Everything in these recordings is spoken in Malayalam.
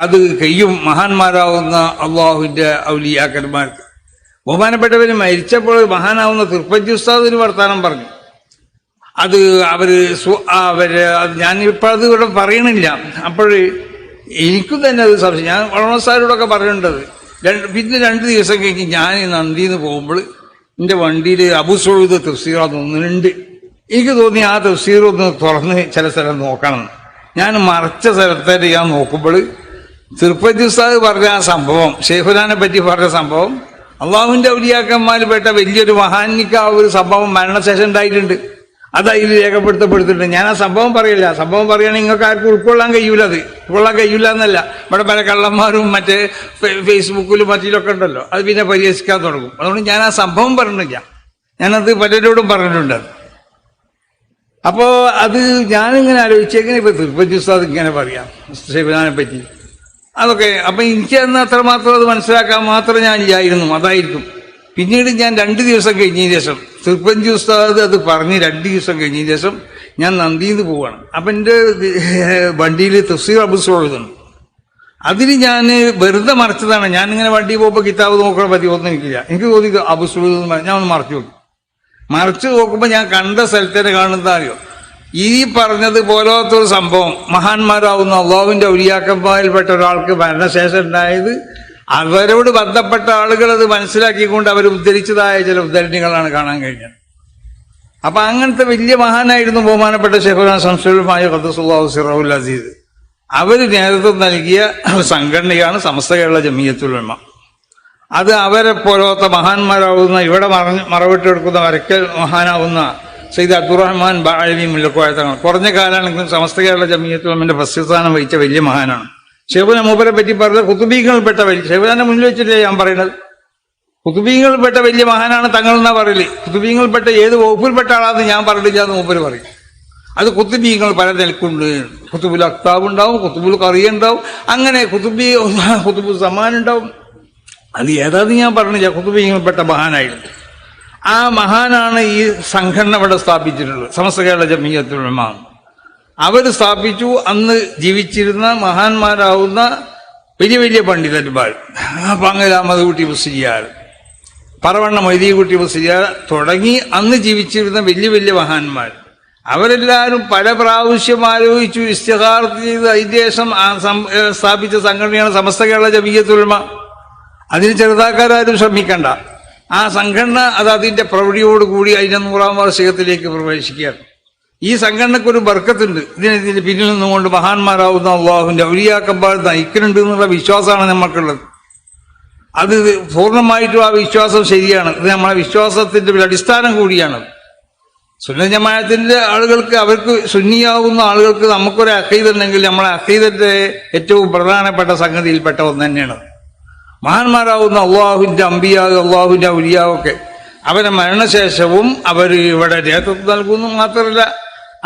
അത് കയ്യും മഹാന്മാരാവുന്ന അള്ളാഹുവിന്റെ ഔലിയാക്കന്മാർക്ക്. ബഹുമാനപ്പെട്ടവര് മരിച്ചപ്പോൾ മഹാനാവുന്ന തിരുപ്പതി ഉസ്താദിന് വർത്താനം പറഞ്ഞു. അത് അവർ അവർ അത് ഞാനിപ്പോൾ അത് ഇവിടെ പറയണില്ല. അപ്പോൾ എനിക്കും തന്നെ അത് സംശയം. ഞാൻ വളർന്നസാരോടൊക്കെ പറയേണ്ടത് രണ്ട് പിന്നെ രണ്ട് ദിവസം കഴിഞ്ഞ് ഞാൻ ഈ നന്ദിന്ന് പോകുമ്പോൾ എന്റെ വണ്ടിയിൽ അബുസൊഴുത് തഫ്സീർ തോന്നുന്നുണ്ട് എനിക്ക് തോന്നി ആ തഫ്സീർ ഒന്ന് തുറന്ന് ചില സ്ഥലം നോക്കണം. ഞാൻ മറച്ച സ്ഥലത്തേക്ക് ഞാൻ നോക്കുമ്പോൾ തിരുപ്പതി ഉസ്താദ് പറഞ്ഞ ആ സംഭവം ഷെയ്ഖുലാനെ പറ്റി പറഞ്ഞ സംഭവം അള്ളാഹുവിന്റെ ഔലിയാക്കന്മാരിൽ പെട്ട വലിയൊരു മഹാനിക്ക് ആ ഒരു സംഭവം മരണശേഷം ഉണ്ടായിട്ടുണ്ട്. അത് അതിൽ രേഖപ്പെടുത്തപ്പെടുത്തിട്ടുണ്ട്. ഞാൻ ആ സംഭവം പറയില്ല. സംഭവം പറയുകയാണെങ്കിൽ നിങ്ങൾക്ക് ആർക്കും ഉൾക്കൊള്ളാൻ കഴിയൂല അത്. ഉൾക്കൊള്ളാൻ കഴിയൂല എന്നല്ല. ഇവിടെ പല കള്ളന്മാരും മറ്റേ ഫേസ്ബുക്കിലും മറ്റിലൊക്കെ ഉണ്ടല്ലോ. അത് പിന്നെ പരിഹസിക്കാൻ തുടങ്ങും. അതുകൊണ്ട് ഞാൻ ആ സംഭവം പറഞ്ഞില്ല ഞാനത് പലരോടും പറഞ്ഞിട്ടുണ്ട് അത്. അപ്പോ അത് ഞാനിങ്ങനെ ആലോചിച്ചെങ്ങനെ ഇപ്പൊ തിരുപ്പതി ഉസ്താദ് ഇങ്ങനെ പറയാം? ശിവനാനെ പറ്റി. അതൊക്കെ. അപ്പൊ എനിക്ക് അന്ന് അത്രമാത്രം അത് മനസ്സിലാക്കാൻ മാത്രം ഞാൻ ഇല്ലായിരുന്നു. അതായിരിക്കും. പിന്നീട് ഞാൻ രണ്ട് ദിവസം കഴിഞ്ഞതിന് ശേഷം തൃപ്പഞ്ചി ഉസ്താദ് അത് പറഞ്ഞ് രണ്ട് ദിവസം കഴിഞ്ഞതിന് ശേഷം ഞാൻ നന്ദിന്ന് പോവാണ്. അപ്പൊ എന്റെ വണ്ടിയിൽ തഫ്സീർ അബുസുണ്ട് അതിൽ ഞാൻ വെറുതെ മറച്ചതാണ്. ഞാൻ ഇങ്ങനെ വണ്ടി പോകുമ്പോൾ കിതാബ് നോക്കണ പതി ഒന്നും എനിക്കില്ല. എനിക്ക് തോന്നി അബുസുൾ ഞാൻ ഒന്ന് മറച്ചു നോക്കി. മറിച്ച് നോക്കുമ്പോൾ ഞാൻ കണ്ട സ്ഥലത്തേനെ കാണുന്നത് അറിയോ? ഈ പറഞ്ഞത് പോലത്തൊരു സംഭവം. മഹാന്മാരാവുന്ന അള്ളാഹുവിന്റെ ഔലിയാക്കന്മാരിൽപ്പെട്ട ഒരാൾക്ക് മരണശേഷം ഉണ്ടായത്. അവരോട് ബന്ധപ്പെട്ട ആളുകൾ അത് മനസ്സിലാക്കിക്കൊണ്ട് അവർ ഉദ്ധരിച്ചതായ ചില ഉദ്ധരണികളാണ് കാണാൻ കഴിഞ്ഞത്. അപ്പൊ അങ്ങനത്തെ വലിയ മഹാനായിരുന്നു ബഹുമാനപ്പെട്ട ഷെഹുലാൻ സംശയമായ ഖദ്സുല്ലാഹു സിറഹുൽ അസീദ് അവർ നേതൃത്വം നൽകിയ സംഘടനയാണ് സമസ്ത കേരള ജമീയത്തുലമ അത് അവരെ പോലത്തെ മഹാന്മാരാകുന്ന ഇവിടെ മറഞ്ഞ് മറവിട്ടെടുക്കുന്ന വരക്കൽ മഹാനാവുന്ന സയ്യിദ് അബ്ദുറഹ്മാൻ ബാഴവി മുല്ലക്കോയ തങ്ങൾ കുറഞ്ഞ കാലാണെങ്കിലും സമസ്ത കേരള ജമീയത്തുലമിന്റെ സ്ഥാനം വഹിച്ച വലിയ മഹാനാണ്. ഷെബുന മൂപ്പരെ പറ്റി പറഞ്ഞ കുത്തുബീങ്ങളിൽപ്പെട്ട വലിയ ഷെബുലാന്റെ മുന്നിൽ വെച്ചില്ലേ ഞാൻ പറയുന്നത് കുത്തുബീങ്ങളിൽപ്പെട്ട വലിയ മഹാനാണ് തങ്ങൾ എന്നാ പറയില്ലേ കുത്തുബീങ്ങളിൽപ്പെട്ട ഏത് വകുപ്പിൽപ്പെട്ട ആളാന്ന് ഞാൻ പറഞ്ഞില്ല എന്ന് മൂപ്പര് പറയും. അത് കുത്തുബീങ്ങൾ പല നിലക്കുണ്ട്. കുത്തുബുൽ അക്താബ് ഉണ്ടാവും കുത്തുബുൽ കറിയ ഉണ്ടാവും. അങ്ങനെ കുത്തുബി കുത്തുബുൽ സമാൻ അത് ഏതാന്ന് ഞാൻ പറഞ്ഞില്ല. കുത്തുബീങ്ങളിൽപ്പെട്ട മഹാനായിരുന്നു. ആ മഹാനാണ് ഈ സംഘടന അവിടെ സ്ഥാപിച്ചിട്ടുള്ളത്. സമസ്ത കേരള ജമീയത്തുലമ അവർ സ്ഥാപിച്ചു. അന്ന് ജീവിച്ചിരുന്ന മഹാന്മാരാവുന്ന വലിയ വലിയ പണ്ഡിതന്മാർ. പങ്ങലാമത് കുട്ടി മുസ്ലിയാർ പറവണ്ണ മൊയ്തീകുട്ടി മുസ്ലിയാർ തുടങ്ങി അന്ന് ജീവിച്ചിരുന്ന വലിയ വലിയ മഹാന്മാർ. അവരെല്ലാവരും പല പ്രാവശ്യം ആലോചിച്ചു ഇസ്തിഹാർത്ത് ചെയ്ത് ഏ, സ്ഥാപിച്ച സംഘടനയാണ് സമസ്ത കേരള ജമീയത്തുലമ അതിന് ചെറുതാക്കാരും ശ്രമിക്കണ്ട. ആ സംഘടന അത് അതിന്റെ പ്രവൃത്തിയോടുകൂടി അതിന്റെ നൂറാം വാർഷികത്തിലേക്ക് പ്രവേശിക്കുകയാണ്. ഈ സംഘടനക്കൊരു ബർക്കത്തുണ്ട്. ഇതിന് ഇതിന് പിന്നിൽ നിന്നുകൊണ്ട് മഹാന്മാരാവുന്ന അള്ളാഹുവിന്റെ ഔലിയാക്കന്മാർ നയിക്കുന്നുണ്ട് എന്നുള്ള വിശ്വാസമാണ് നമുക്കുള്ളത് അത് പൂർണമായിട്ടും ആ വിശ്വാസം ശരിയാണ്. ഇത് നമ്മളെ വിശ്വാസത്തിന്റെ ഒരു അടിസ്ഥാനം കൂടിയാണ്. സുന്ന ജമാഅത്തിന്റെ ആളുകൾക്ക് അവർക്ക് സുന്നിയാവുന്ന ആളുകൾക്ക് നമുക്കൊരു അക്കൈതുണ്ടെങ്കിൽ നമ്മളെ അക്കൈതന്റെ ഏറ്റവും പ്രധാനപ്പെട്ട സംഗതിയിൽപ്പെട്ട ഒന്ന് തന്നെയാണ് മഹാന്മാരാവുന്ന അള്ളാഹുവിന്റെ അമ്പിയാവ് അള്ളാഹുവിന്റെ ഔലിയാവൊക്കെ. അവരെ മരണശേഷവും അവർ ഇവിടെ നേതൃത്വം നൽകുന്നു മാത്രമല്ല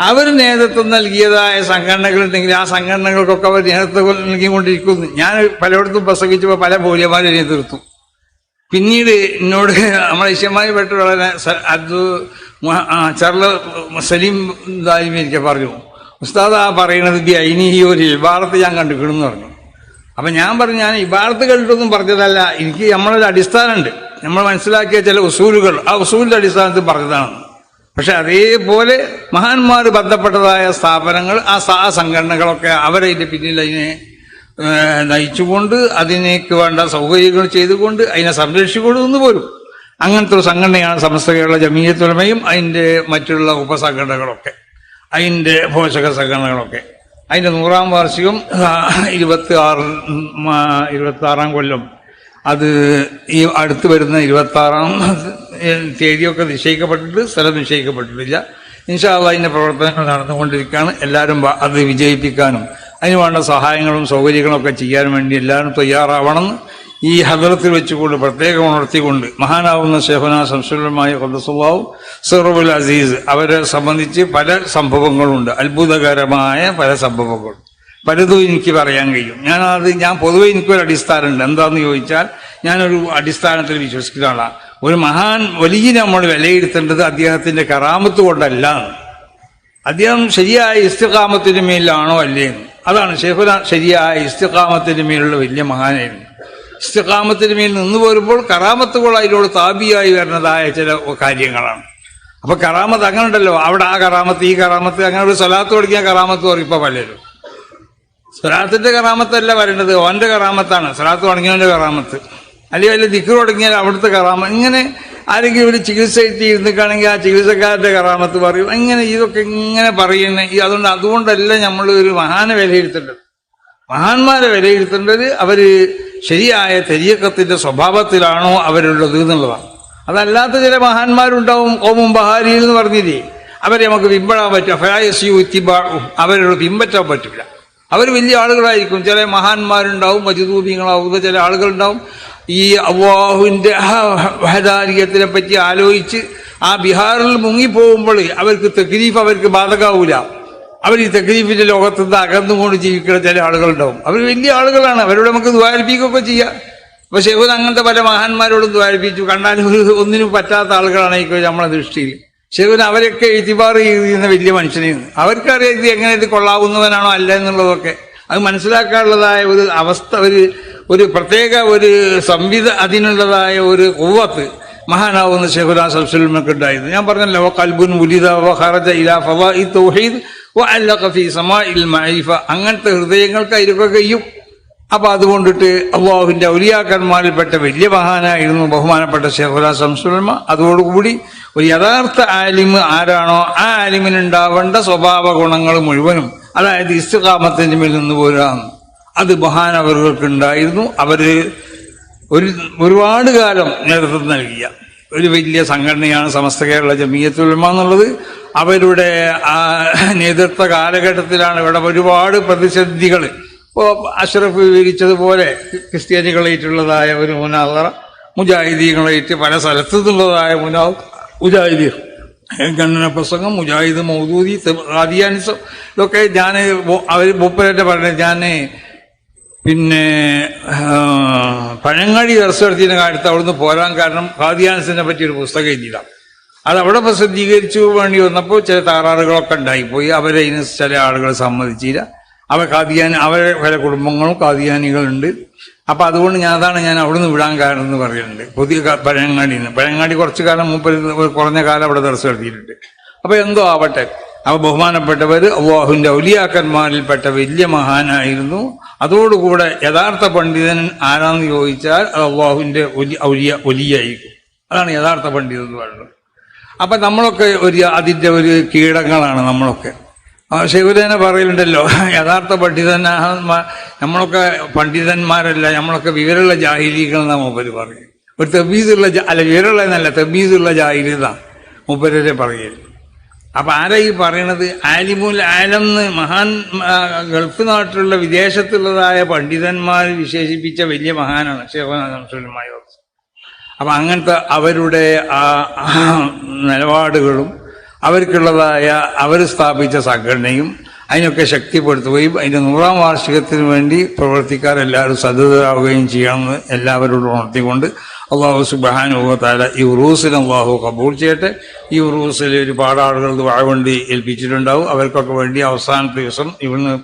അവർ നേതൃത്വം നൽകിയതായ സംഘടനകളുണ്ടെങ്കിൽ ആ സംഘടനകൾക്കൊക്കെ അവർ നേതൃത്വം നൽകിക്കൊണ്ടിരിക്കുന്നു. ഞാൻ പലയിടത്തും പ്രസംഗിച്ചപ്പോൾ പല പോലിയമാരെ നേതൃത്വം. പിന്നീട് എന്നോട് നമ്മളെ ഇഷ്യമായി പെട്ട് വളരെ അത് ചർല സലീം ദാലിമി എനിക്ക് പറഞ്ഞു ഉസ്താദ് ആ പറയണത് ബി അയിനി ഒരു ഇബാറത്ത് ഞാൻ കണ്ടിക്കണമെന്ന് പറഞ്ഞു. അപ്പൊ ഞാൻ പറഞ്ഞു ഞാൻ ഇബാറത്ത് കണ്ടിട്ടൊന്നും പറഞ്ഞതല്ല. എനിക്ക് നമ്മളൊരു അടിസ്ഥാനമുണ്ട്. നമ്മൾ മനസ്സിലാക്കിയ ചില ഉസൂലുകൾ ആ ഉസൂലിന്റെ അടിസ്ഥാനത്തിൽ പറഞ്ഞതാണ്. പക്ഷെ അതേപോലെ മഹാന്മാർ ബന്ധപ്പെട്ടതായ സ്ഥാപനങ്ങൾ ആ സാ സംഘടനകളൊക്കെ അവരതിന്റെ പിന്നിൽ അതിനെ നയിച്ചുകൊണ്ട് അതിനേക്ക് വേണ്ട സൗകര്യങ്ങൾ ചെയ്തുകൊണ്ട് അതിനെ സംരക്ഷിച്ചുകൊണ്ട് നിന്ന് പോരും അങ്ങനത്തെ ഒരു സംഘടനയാണ് സമസ്ത കേരള ജമീയത്തുലമയും അതിന്റെ മറ്റുള്ള ഉപസംഘടനകളൊക്കെ അതിന്റെ പോഷക സംഘടനകളൊക്കെ. അതിന്റെ നൂറാം വാർഷികം ഇരുപത്തി ആറ് ഇരുപത്തി ആറാം കൊല്ലം. അത് ഈ അടുത്ത് വരുന്ന ഇരുപത്തി ആറാം തീയതിയൊക്കെ നിശ്ചയിക്കപ്പെട്ടിട്ട് സ്ഥലം നിശ്ചയിക്കപ്പെട്ടിട്ടില്ല. ഇൻഷാല്ല അതിന്റെ പ്രവർത്തനങ്ങൾ നടന്നുകൊണ്ടിരിക്കുകയാണ്. എല്ലാവരും അത് വിജയിപ്പിക്കാനും അതിന് വേണ്ട സഹായങ്ങളും സൗകര്യങ്ങളും ഒക്കെ ചെയ്യാൻ വേണ്ടി എല്ലാവരും തയ്യാറാവണമെന്ന് ഈ ഹദറത്തിൽ വെച്ചുകൊണ്ട് പ്രത്യേകം ഉണർത്തിക്കൊണ്ട് മഹാനാവുന്ന ഷെഹന സംശുലമായ കൊല്ലസുല്ലാവും സിറബുൽ അസീസ് അവരെ സംബന്ധിച്ച് പല സംഭവങ്ങളുണ്ട്. അത്ഭുതകരമായ പല സംഭവങ്ങൾ. പലതും എനിക്ക് പറയാൻ കഴിയും. ഞാൻ അത് ഞാൻ പൊതുവെ എനിക്കൊരു അടിസ്ഥാനമുണ്ട്. എന്താന്ന് ചോദിച്ചാൽ ഞാനൊരു അടിസ്ഥാനത്തിൽ വിശ്വസിക്കുന്ന ആളാണ് ഒരു മഹാൻ വലിയ നമ്മൾ വിലയിരുത്തേണ്ടത് അദ്ദേഹത്തിന്റെ കറാമത്ത് കൊണ്ടല്ല. അദ്ദേഹം ശരിയായ ഇസ്തികാമത്തിന് മേലാണോ അല്ലേന്ന് അതാണ് ഷെയ്ഖുന ശരിയായ ഇസ്തിഖാമത്തിന് മേലുള്ള വലിയ മഹാനായിരുന്നു. ഇസ്തിഖാമത്തിന് മേൽ നിന്ന് പോരുമ്പോൾ കറാമത്തുകൾ അതിനോട് താപിയായി വരുന്നതായ ചില കാര്യങ്ങളാണ്. അപ്പൊ കറാമത്ത് അങ്ങനെ ഉണ്ടല്ലോ അവിടെ ആ കറാമത്ത് ഈ കറാമത്ത് അങ്ങനെ ഒരു സ്വലാത്ത് പഠിക്കാൻ കറാമത്ത് പറയും ഇപ്പൊ പലരും. സ്വലാത്തിന്റെ കറാമത്തല്ല വരേണ്ടത്. ഓന്റെ കറാമത്താണ്. സ്വലാത്ത് തുടങ്ങിയവന്റെ കറാമത്ത്. അല്ലെങ്കിൽ വല്ല ദിക്കർ തുടങ്ങിയാൽ അവിടുത്തെ കറാമ ഇങ്ങനെ ആരെങ്കിലും ഒരു ചികിത്സ ഇരുന്നിക്കാണെങ്കിൽ ആ ചികിത്സക്കാരുടെ കറാമത്ത് പറയും. ഇങ്ങനെ ഇതൊക്കെ ഇങ്ങനെ പറയുന്നത് ഈ അതുകൊണ്ട് അതുകൊണ്ടല്ല നമ്മൾ ഒരു മഹാനെ വിലയിരുത്തേണ്ടത്. മഹാന്മാരെ വിലയിരുത്തേണ്ടത് അവർ ശരിയായ തെരിയക്കത്തിന്റെ സ്വഭാവത്തിലാണോ അവരുള്ളത് എന്നുള്ളതാണ്. അതല്ലാത്ത ചില മഹാന്മാരുണ്ടാവും ഓമും ബഹാരി എന്ന് പറഞ്ഞില്ലേ? അവരെ നമുക്ക് പിമ്പടാൻ പറ്റും ഫയാസിയു ഇത്തിബാഉം അവരോട് പിമ്പറ്റാൻ പറ്റില്ല. അവർ വലിയ ആളുകളായിരിക്കും. ചില മഹാന്മാരുണ്ടാവും മജുദൂബികളാവുന്ന ചില ആളുകളുണ്ടാവും. ഈ അവാഹുവിന്റെ വഹദാരിയത്തിനെ പറ്റി ആലോചിച്ച് ആ ബിഹാറിൽ മുങ്ങിപ്പോകുമ്പോൾ അവർക്ക് തെക്രീഫ് അവർക്ക് ബാധകാവൂല. അവർ ഈ തെക്രീഫിന്റെ ലോകത്ത് നിന്ന് അകന്നുകൊണ്ട് ജീവിക്കുന്ന ചില ആളുകളുണ്ടാവും. അവർ വലിയ ആളുകളാണ്. അവരോട് നമുക്ക് ദ്വാരിപ്പിക്കുകയൊക്കെ ചെയ്യാം. പക്ഷെ ഇവർ അങ്ങനത്തെ പല മഹാന്മാരോടും ദ്വാരിപ്പിച്ചു കണ്ടാൽ ഒരു ഒന്നിനും പറ്റാത്ത ആളുകളാണ് ഈ നമ്മളെ ദൃഷ്ടിയിൽ. ശിവൻ അവരൊക്കെ എഴുതിപാർ ചെയ്യുന്ന വലിയ മനുഷ്യനെയാണ്. അവർക്കറിയാം ഇത് എങ്ങനെ ഇത് കൊള്ളാവുന്നവനാണോ അല്ല എന്നുള്ളതൊക്കെ. അത് മനസ്സിലാക്കാനുള്ളതായ ഒരു അവസ്ഥ ഒരു ഒരു പ്രത്യേക ഒരു സംവിധ അതിനുള്ളതായ ഒരു ഒവത്ത് മഹാനാവുന്ന ഷെഹുലാ സബ്സുൽമക്ക് ഉണ്ടായിരുന്നു. ഞാൻ പറഞ്ഞല്ലോ കൽബുൻ ഉലിദ ഇലാ ഫവ ഫവാഇ തൗഹീദ് അങ്ങനത്തെ ഹൃദയങ്ങൾക്ക് അതിലൊക്കെ കഴിയും അപ്പൊ അതുകൊണ്ടിട്ട് അള്ളാഹുവിന്റെ ഔലിയാക്കന്മാരിൽപ്പെട്ട വലിയ മഹാനായിരുന്നു ബഹുമാനപ്പെട്ട ഷെഹുലാ സംസുൽമ അതോടുകൂടി ഒരു യഥാർത്ഥ ആലിമ് ആരാണോ ആ ആലിമിനുണ്ടാവേണ്ട സ്വഭാവ ഗുണങ്ങൾ മുഴുവനും അതായത് ഇസ്തുകാമത്തിന്റെ മേൽ നിന്ന് പോരാന്ന്. അത് മഹാനവറുകൾക്ക് ഉണ്ടായിരുന്നു അവർ ഒരു ഒരുപാട് കാലം നേതൃത്വം നൽകിയ. ഒരു വലിയ സംഘടനയാണ് സമസ്ത കേരള ജമീയത്തുലമ എന്നുള്ളത്. അവരുടെ നേതൃത്വ കാലഘട്ടത്തിലാണ് ഇവിടെ ഒരുപാട് പ്രതിസന്ധികൾ ഇപ്പോൾ അഷ്റഫ് വിവരിച്ചതുപോലെ ക്രിസ്ത്യാനികളായിട്ടുള്ളതായ ഒരു മുനാദറ മുജാഹിദീകളായിട്ട് പല സ്ഥലത്തു നിന്നുള്ളതായ മുനാ മുജാഹിദീർ. ഖണ്ഡന പ്രസംഗം മുജാഹിദ് മൗദൂദി ഖാദിയാനിസം ഇതൊക്കെ ഞാൻ അവർ മൂപ്പരന്റെ പറഞ്ഞത് ഞാൻ പിന്നെ പഴങ്ങാടി ദർശനത്തിന്റെ കാര്യത്തിൽ അവിടുന്ന് പോരാൻ കാരണം ഖാദിയാനിസിനെ പറ്റിയൊരു പുസ്തകം എഴുതിയതാണ്. അത് അവിടെ പ്രസിദ്ധീകരിച്ചു വേണ്ടി വന്നപ്പോൾ ചില തകരാറുകളൊക്കെ ഉണ്ടായിപ്പോയി. അവരെ ഇതിന് ചില ആളുകൾ സമ്മതിച്ചില്ല. അവ കാതിയാനി അവരെ പല കുടുംബങ്ങളും കാതിയാനികളുണ്ട് അപ്പം അതുകൊണ്ട് ഞാൻ അതാണ് ഞാൻ അവിടുന്ന് വിടാൻ കാരണം എന്ന് പറയുന്നുണ്ട് പുതിയ പഴയങ്ങാടിയിൽ നിന്ന്. പഴയങ്ങാടി കുറച്ച് കാലം മുമ്പ് കുറഞ്ഞ കാലം അവിടെ ദർശനം നടത്തിയിട്ടുണ്ട് അപ്പോൾ എന്തോ ആവട്ടെ. അവ ബഹുമാനപ്പെട്ടവർ അള്ളാഹുവിന്റെ ഔലിയാക്കന്മാരിൽപ്പെട്ട വലിയ മഹാനായിരുന്നു. അതോടുകൂടെ യഥാർത്ഥ പണ്ഡിതൻ ആരാന്ന് ചോദിച്ചാൽ അത് അള്ളാഹുവിന്റെ ഒലി- ഔലിയ ഒലിയായിരിക്കും. അതാണ് യഥാർത്ഥ പണ്ഡിതൻ എന്ന് പറയുന്നത്. അപ്പൊ നമ്മളൊക്കെ ഒരു അതിന്റെ ഒരു കീടങ്ങളാണ് നമ്മളൊക്കെ. ശിവരനെ പറയലുണ്ടല്ലോ യഥാർത്ഥ പണ്ഡിതൻ നമ്മളൊക്കെ പണ്ഡിതന്മാരല്ല നമ്മളൊക്കെ വിവരമുള്ള ജാഹിലികൾ എന്നാണ് മൂപ്പര് പറയും ഒരു തെബീസുള്ള ജാ- അല്ല വിവരമുള്ള എന്നല്ല തെബീസുള്ള ജാഹിലിത മൂപ്പരെ പറയൽ. അപ്പൊ ആരാ ഈ പറയണത്? ആലിമുൽ ആലം എന്ന് മഹാൻ ഗൾഫ് നാട്ടിലുള്ള വിദേശത്തുള്ളതായ പണ്ഡിതന്മാർ വിശേഷിപ്പിച്ച വലിയ മഹാനാണ് ശിവനാഥമായ അപ്പൊ അങ്ങനത്തെ അവരുടെ ആ നിലപാടുകളും അവർക്കുള്ളതായ അവർ സ്ഥാപിച്ച സംഘടനയും അതിനൊക്കെ ശക്തിപ്പെടുത്തുകയും അതിന്റെ നൂറാം വാർഷികത്തിന് വേണ്ടി പ്രവർത്തിക്കാരെല്ലാവരും സന്നദ്ധരാകുകയും ചെയ്യണമെന്ന് എല്ലാവരോടും ഉണർത്തിക്കൊണ്ട് അള്ളാഹു സുബാനുഭവത്താല ഈ ഉറൂസിന് അള്ളാഹു കബൂൾ ചെയ്യട്ടെ. ഈ ഉറൂസിൽ ഒരുപാട് ആളുകൾ വാഴവണ്ടി ഏൽപ്പിച്ചിട്ടുണ്ടാവും. അവർക്കൊക്കെ വേണ്ടി അവസാനത്തെ ദിവസം ഇവിടുന്ന്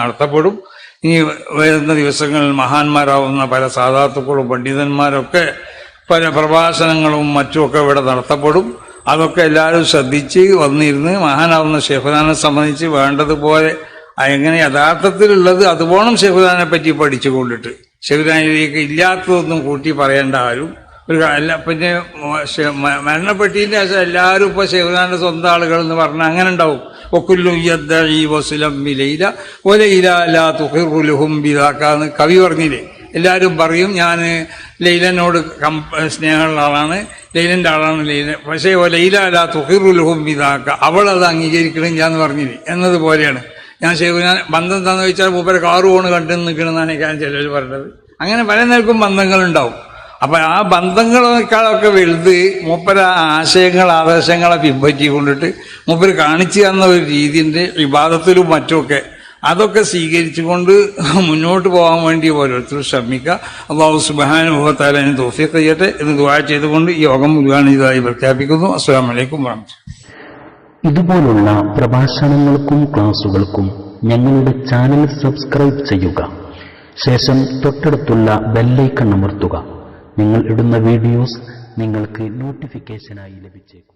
നടത്തപ്പെടും. ഇനി വരുന്ന ദിവസങ്ങളിൽ മഹാന്മാരാവുന്ന പല സാധാത്തുക്കളും പണ്ഡിതന്മാരൊക്കെ പല പ്രഭാഷണങ്ങളും മറ്റുമൊക്കെ ഇവിടെ നടത്തപ്പെടും. അതൊക്കെ എല്ലാവരും ശ്രദ്ധിച്ച് വന്നിരുന്ന് മഹാനാവുന്ന ഷെഹുദാനെ സംബന്ധിച്ച് വേണ്ടതുപോലെ എങ്ങനെ യഥാർത്ഥത്തിലുള്ളത് അതുപോണം ഷെഹുദാനെ പറ്റി പഠിച്ചു കൊണ്ടിട്ട് ഷെഹുദാനിലേക്ക് ഇല്ലാത്തതൊന്നും കൂട്ടി പറയേണ്ട ആരും. ഒരു പിന്നെ മരണപ്പെട്ടിന്റെ ശേഷം എല്ലാവരും ഇപ്പൊ ഷെഹുദാന്റെ സ്വന്തം ആളുകൾ എന്ന് പറഞ്ഞാൽ അങ്ങനെ ഉണ്ടാവും. ഒക്കുല്ലു യദ്ദഈ വസ്ലം ബിലൈല വലൈല ലാ തുഖിറു ലഹും കവി പറഞ്ഞില്ലേ? എല്ലാവരും പറയും ഞാൻ ലൈലനോട് കം സ്നേഹമുള്ള ആളാണ്. ലൈലന്റെ ആളാണ് ലൈല. പക്ഷേ ഓ ലൈല അല്ല തുഖിറു ഇതാക്ക അവളത് അംഗീകരിക്കണം ഞാൻ പറഞ്ഞില്ലേ? എന്നതുപോലെയാണ് ഞാൻ ശേഖുനാൻ ബന്ധം എന്താന്ന് ചോദിച്ചാൽ മൂപ്പരെ കാറ് പോണ് കണ്ടു നിൽക്കണമെന്നാണ് ഞാൻ ചിലർ പറഞ്ഞത്. അങ്ങനെ പല നിലക്കും ബന്ധങ്ങളുണ്ടാവും. അപ്പം ആ ബന്ധങ്ങളെക്കാളൊക്കെ വലുത് മൂപ്പര ആശയങ്ങൾ ആദർശങ്ങളെ പിൻപറ്റി കൊണ്ടിട്ട് മൂപ്പര് കാണിച്ചു തന്ന ഒരു രീതിന്റെ വിവാദത്തിലും മറ്റുമൊക്കെ അതൊക്കെ സ്വീകരിച്ചുകൊണ്ട് മുന്നോട്ട് പോകാൻ വേണ്ടി ഓരോരുത്തരും ശ്രമിക്കുക. അള്ളാഹു സുബാനുഭവത്താൽ അതിന് തോഫിയൊക്കെ ചെയ്യട്ടെ എന്ന് ദുവാ ചെയ്തുകൊണ്ട് ഈ യോഗം ഉദ്ഘാടനം പ്രഖ്യാപിക്കുന്നു. അസ്സാം വലൈക്കും വാഹമത്തുള്ള ഇതുപോലുള്ള പ്രഭാഷണങ്ങൾക്കും ക്ലാസുകൾക്കും ഞങ്ങളുടെ ചാനൽ സബ്സ്ക്രൈബ് ചെയ്യുക. ശേഷം തൊട്ടടുത്തുള്ള ബെല്ലൈക്കൺ അമർത്തുക. നിങ്ങൾ ഇടുന്ന വീഡിയോസ് നിങ്ങൾക്ക് നോട്ടിഫിക്കേഷനായി ലഭിച്ചേക്കും.